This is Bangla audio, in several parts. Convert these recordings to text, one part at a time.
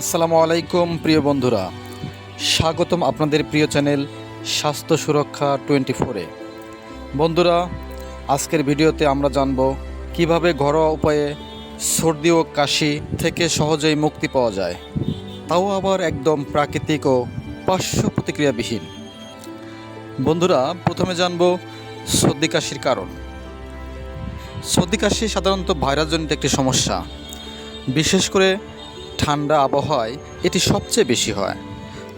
আসসালামু আলাইকুম, প্রিয় বন্ধুরা। স্বাগতম আপনাদের প্রিয় চ্যানেল স্বাস্থ্য সুরক্ষা টোয়েন্টি ফোরে বন্ধুরা, আজকের ভিডিওতে আমরা জানব কীভাবে ঘরোয়া উপায়ে সর্দি ও কাশি থেকে সহজেই মুক্তি পাওয়া যায়। তাও আবার একদম প্রাকৃতিক ও পার্শ্ব প্রতিক্রিয়াবিহীন। বন্ধুরা, প্রথমে জানব সর্দি কাশির কারণ। সর্দি কাশি সাধারণত ভাইরাসজনিত একটি সমস্যা। বিশেষ করে ঠান্ডা আবহাওয়ায় এটি সবচেয়ে বেশি হয়।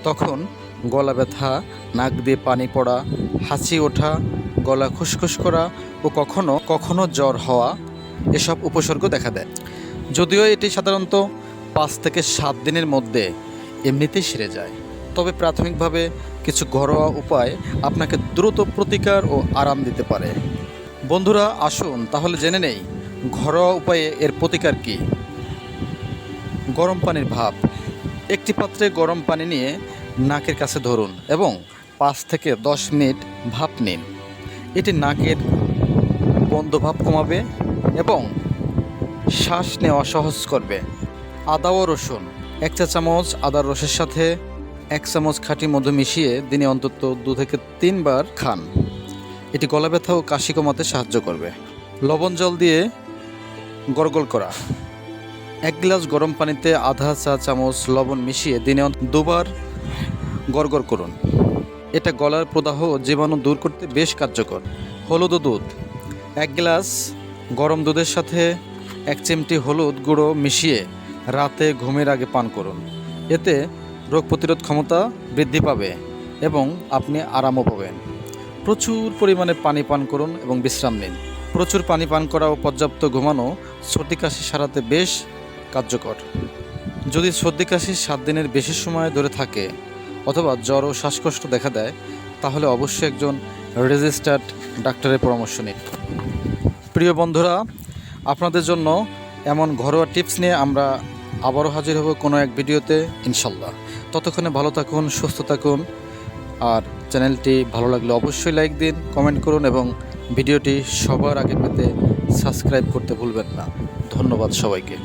তখন গলা ব্যথা, নাক দিয়ে পানি পড়া হাঁচি ওঠা, গলা খুসখুস করা ও কখনো কখনো জ্বর হওয়া এসব উপসর্গ দেখা দেয়। যদিও এটি সাধারণত পাঁচ থেকে সাত দিনের মধ্যে এমনিতেই সেরে যায়। তবে প্রাথমিকভাবে কিছু ঘরোয়া উপায় আপনাকে দ্রুত প্রতিকার ও আরাম দিতে পারে। বন্ধুরা, আসুন তাহলে জেনে নেই, ঘরোয়া উপায়ে এর প্রতিকার কী। গরম পানির ভাপ। একটি পাত্রে গরম পানি নিয়ে নাকের কাছে ধরুন এবং পাঁচ থেকে দশ মিনিট ভাপ নিন। এটি নাকের বন্ধ ভাব কমাবে এবং শ্বাস নেওয়া সহজ করবে। আদা ও রসুন। এক চা চামচ আদার রসের সাথে এক চামচ খাঁটি মধু মিশিয়ে দিনে অন্তত দু থেকে তিনবার খান। এটি গলা ব্যথা ও কাশি কমাতে সাহায্য করবে। লবণ জল দিয়ে গরগল করা। এক গ্লাস গরম পানিতে আধা চা চামচ লবণ মিশিয়ে দিনে দুবার গড়গড় করুন। এটা গলার প্রদাহ জীবাণু দূর করতে বেশ কার্যকর। হলুদ দুধ। এক গ্লাস গরম দুধের সাথে এক চিমটি হলুদ গুঁড়ো মিশিয়ে রাতে ঘুমের আগে পান করুন। এতে রোগ প্রতিরোধ ক্ষমতা বৃদ্ধি পাবে এবং আপনি আরামও পাবেন। প্রচুর পরিমাণে পানি পান করুন এবং বিশ্রাম নিন। প্রচুর পানি পান করা ও পর্যাপ্ত ঘুমানো সর্দি কাশি সারাতে বেশ কার্যকর। যদি সর্দি কাশি সাত দিনের বেশি সময় ধরে থাকে অথবা জ্বর ও শ্বাসকষ্ট দেখা দেয়, তাহলে অবশ্যই একজন রেজিস্টার্ড ডাক্তারের পরামর্শ নিন। প্রিয় বন্ধুরা, আপনাদের জন্য এমন ঘরোয়া টিপস নিয়ে আমরা আবারও হাজির হব কোনো এক ভিডিওতে ইনশাল্লাহ ততক্ষণে ভালো থাকুন, সুস্থ থাকুন, আর চ্যানেলটি ভালো লাগলে অবশ্যই লাইক দিন, কমেন্ট করুন এবং ভিডিওটি সবার আগে পেতে সাবস্ক্রাইব করতে ভুলবেন না। ধন্যবাদ সবাইকে।